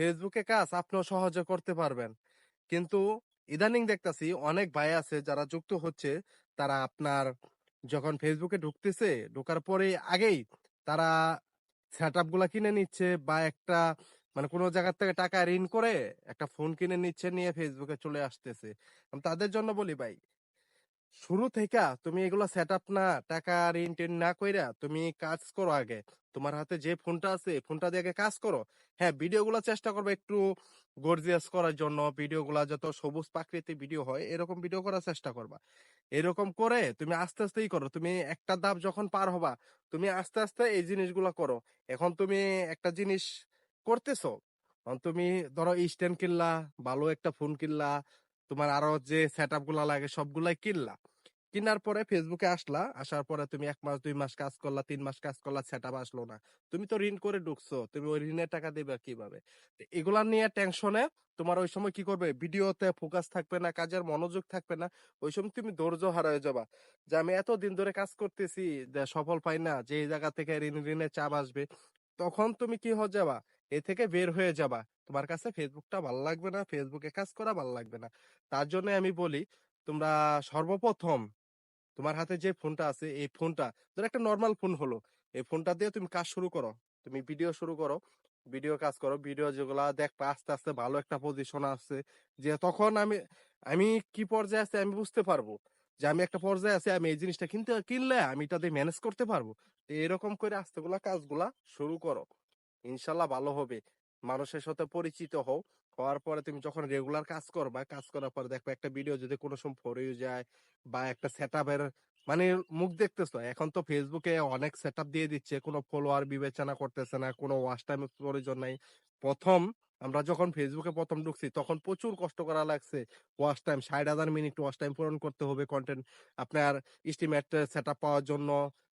ফেসবুকে কাজ আপনিও সহজে করতে পারবেন। কিন্তু ইদানিং দেখতাছি অনেক ভাই আছে যারা যুক্ত হচ্ছে, তারা আপনার যখন ফেসবুকে ঢুকতেছে, ঢোকার পরে আগেই তারা সেটগুলা কিনে নিচ্ছে বা একটা মানে কোনো জায়গার থেকে টাকা ঋণ করে একটা ফোন কিনে নিচ্ছে, নিয়ে ফেসবুকে চলে আসতেছে। আমি তাদের জন্য বলি, ভাই শুরু থেকে তুমি এগুলো সেট আপ না, টাকা ঋণ না কইরা তুমি কাজ করো আগে। তোমার হাতে যে ফোনটা আছে ফোনটা দিয়ে আগে কাজ করো। হ্যাঁ ভিডিও গুলা চেষ্টা করবে একটু গর্জিয়াস করার জন্য। ভিডিও গুলা যত সবুজ প্রাকৃতিক ভিডিও হয়, এরকম ভিডিও করার চেষ্টা করবা। এরকম করে তুমি আস্তে আস্তেই করো। তুমি একটা ধাপ যখন পার হবা, তুমি আস্তে আস্তে এই জিনিসগুলা করো। এখন তুমি একটা জিনিস করতেছো। তুমি ধরো স্ট্যান্ড কিনলা, ভালো একটা ফোন কিনলা তোমার আরও যে সেটগুলা লাগে সবগুলাই কিনলা। কিনার পরে ফেসবুকে আসলা, আসার পরে তুমি এক মাস, দুই মাস কাজ করলা, তিন মাস কাজ করলা সেট আসলো না। তুমি তো ঋণ করে ঢুকছো, তুমি ওই ঋণের টাকা দেবে কীভাবে? এগুলা নিয়ে টেনশনে তোমার ওই সময় কি করবে? ভিডিওতে ফোকাস থাকবে না, কাজের মনোযোগ থাকবে না, ওই সময় তুমি ধৈর্য হারায় যাবা। যে আমি এত দিন ধরে কাজ করতেছি, যে সফল পাই না, যে জায়গা থেকে ঋণ, ঋণের চাপ আসবে, তখন তুমি কি হয়ে যাবা? এ থেকে বের হয়ে যাবা। তোমার কাছে ফেসবুকটা ভালো লাগবে না ফেসবুকে কাজ করা ভালো লাগবে না। তার জন্য আমি বলি, তোমরা সর্বপ্রথম তোমার হাতে যে ফোনটা আছে, এই ফোনটা, ধর একটা নর্মাল ফোন হলো, এই ফোনটা দিয়ে তুমি কাজ শুরু করো। তুমি ভিডিও শুরু করো ভিডিও কাজ করো ভিডিও যেগুলা দেখবা আস্তে আস্তে ভালো একটা পজিশন আছে, যে তখন আমি আমি কি পর্যায়ে আছে আমি বুঝতে পারব। যে আমি একটা পর্যায়ে আছে, আমি এই জিনিসটা কিনতে, কিনলে আমি এটা দিয়ে ম্যানেজ করতে পারব। এরকম করে আস্তেগুলা কাজগুলা শুরু করো। ইনশাল্লাহ ভালো হবে। মানুষের সাথে পরিচিত হও। হওয়ার পরে তুমি যখন রেগুলার কাজ করবা, কাজ করার পরে দেখবে একটা ভিডিও যদি কোনো সময় পড়ে যায় বা একটা সেট মানে মুখ দেখতেছো, এখন তো ফেসবুকে অনেক সেট দিয়ে দিচ্ছে। কোনো ফলোয়ার বিবেচনা করতেছে না, কোনো ওয়াচ টাইম প্রয়োজন নাই। প্রথম আমরা যখন ফেসবুকে প্রথম ঢুকছি, তখন প্রচুর কষ্ট করা লাগছে। ওয়াচ টাইম ষাট হাজার মিনিট ওয়াচ টাইম পূরণ করতে হবে কন্টেন্ট আপনার স্টিমেট সেট পাওয়ার জন্য।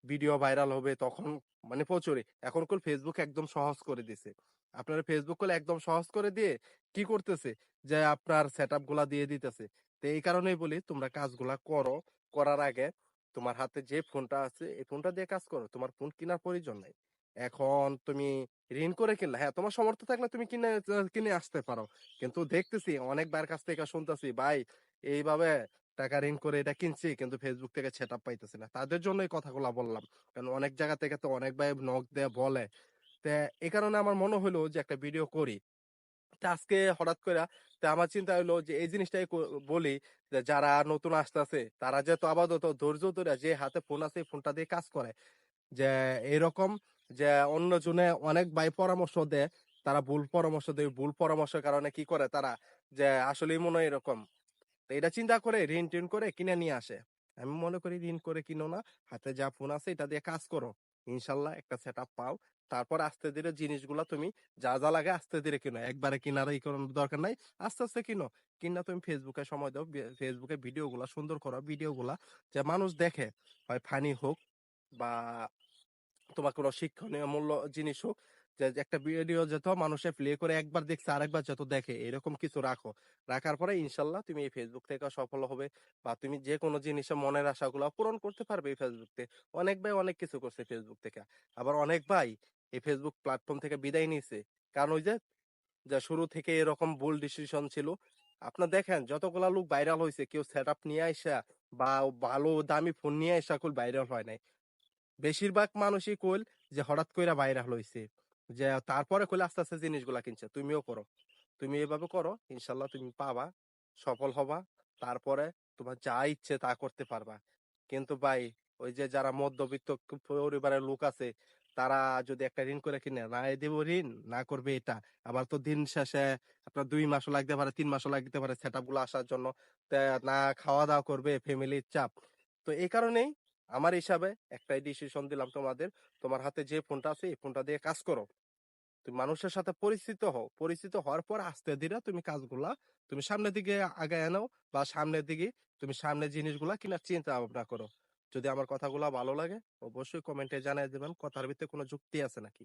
ভিডিও ভাইরাল হবে তখন মানে প্রচুরই। এখন কোন ফেসবুক একদম সহজ করে দিছে। আপনার ফেসবুক করলে একদম সহজ করে দিয়ে কি করতেছে? যে আপনার সেটগুলা দিয়ে দিতেছে। তো এই কারণেই বলি, তোমরা কাজগুলা করো। করার আগে তোমার হাতে যে ফোনটা আছে, এই ফোনটা দিয়ে কাজ করো। তোমার ফোন কেনার প্রয়োজন নাই। এখন তুমি ঋণ করে কিনলে হ্যাঁ তোমার সমর্থ থাকলে তুমি কিনে কিনে আসতে পারো। কিন্তু দেখতেছি, অনেক বার কাছ থেকে শুনতেছি, ভাই, এইভাবে টাকা ঋণ করে এটা কিনছি, কিন্তু ফেসবুক থেকে সেট আপ পাইতেছি না। তাদের জন্য এই কথাগুলা বললাম। কারণ অনেক জায়গা থেকে তো অনেক ভাই নখ দেয় বলে। তা এই কারণে আমার মনে হলো যে একটা ভিডিও করি। আজকে হঠাৎ করে তা আমার চিন্তা হলো যে এই জিনিসটাই বলি যে যারা নতুন আসতেছে, তারা যেহেতু আপাতত ধৈর্য ধরে যে হাতে ফোন আছে ফোনটা দিয়ে কাজ করে। যে এরকম যে অন্য জনে অনেক ভাই পরামর্শ দেয়, তারা ভুল পরামর্শ দেয়। ভুল পরামর্শের কারণে কি করে তারা? যে আসলেই মনে হয় এরকম। তো এটা চিন্তা করে ঋণ টিন করে কিনে নিয়ে আসে। আমি মনে করি ঋণ করে কিনো না, হাতে যা ফোন আছে এটা দিয়ে কাজ করো। ইনশাল্লাহ একটা সেট পাও। তারপর আস্তে ধীরে জিনিসগুলা তুমি যা যা লাগে আস্তে ধীরে কিনো। একবারে কিনার এই দরকার নাই, আস্তে আস্তে কিনো। কিনা তুমি ফেসবুকে সময় দাও ফেসবুকে ভিডিও গুলা সুন্দর করো ভিডিও গুলা যে মানুষ দেখে। হয় ফানি হোক বা তোমার কোনো শিক্ষণীয় মূল্য জিনিস হোক একটা ভিডিও যত মানুষে প্লে করে একবার দেখছে, আরেকবার যত দেখে, এরকম কিছু রাখো। রাখার পরে ইনশাল্লাহ তুমি এই ফেসবুক থেকে সফল হবে বা তুমি যে কোনো জিনিসে মনের আশাগুলো পূরণ করতে পারবে এই ফেসবুক থেকে অনেক ভাই অনেক কিছু করছে ফেসবুক থেকে। আবার অনেক ভাই এই ফেসবুক প্ল্যাটফর্ম থেকে বিদায় নিয়েছে। কারণ ওই যে যে শুরু থেকে এরকম ভুল ডিসিশন ছিল, আপনার দেখেন যতগুলা লোক ভাইরাল হয়েছে কেউ সেট আপ নিয়ে আসা বা ভালো দামি ফোন নিয়ে আসা কুল ভাইরাল হয় নাই। বেশিরভাগ মানুষই কইল যে, হঠাৎ কইরা ভাইরাল হইছে। যে, তারপরে কইলে আস্তে আস্তে জিনিসগুলা কিনছে। তুমিও করো। তুমি এভাবে করো, ইনশাল্লাহ তুমি পাবা, সফল হবা। তারপরে তোমার যা ইচ্ছে তা করতে পারবা। কিন্তু ভাই, ওই যে, যারা মধ্যবিত্ত পরিবারের লোক আছে, তারা যদি একটা ঋণ করে কিনে, না এ দেবো ঋণ, না করবে এটা। আবার তো দিন শেষে আপনার দুই মাসও লাগতে পারে, তিন মাসও লাগতে পারে সেটগুলো আসার জন্য। না খাওয়া দাওয়া করবে, ফ্যামিলির চাপ। তো এই কারণেই আমার হিসাবে একটাই ডিসিশন দিলাম তোমাদের। তোমার হাতে যে ফোনটা আছে, এই ফোনটা দিয়ে কাজ করো। তুমি মানুষের সাথে পরিচিত হও। পরিচিত হওয়ার পর আস্তে ধীরে তুমি কাজগুলা তুমি সামনের দিকে আগায় নাও বা সামনের দিকে তুমি সামনে জিনিসগুলা কিনা চিন্তা ভাবনা করো। যদি আমার কথাগুলা ভালো লাগে, অবশ্যই কমেন্টে জানাই দেবেন। কথার ভিতরে কোনো যুক্তি আছে নাকি?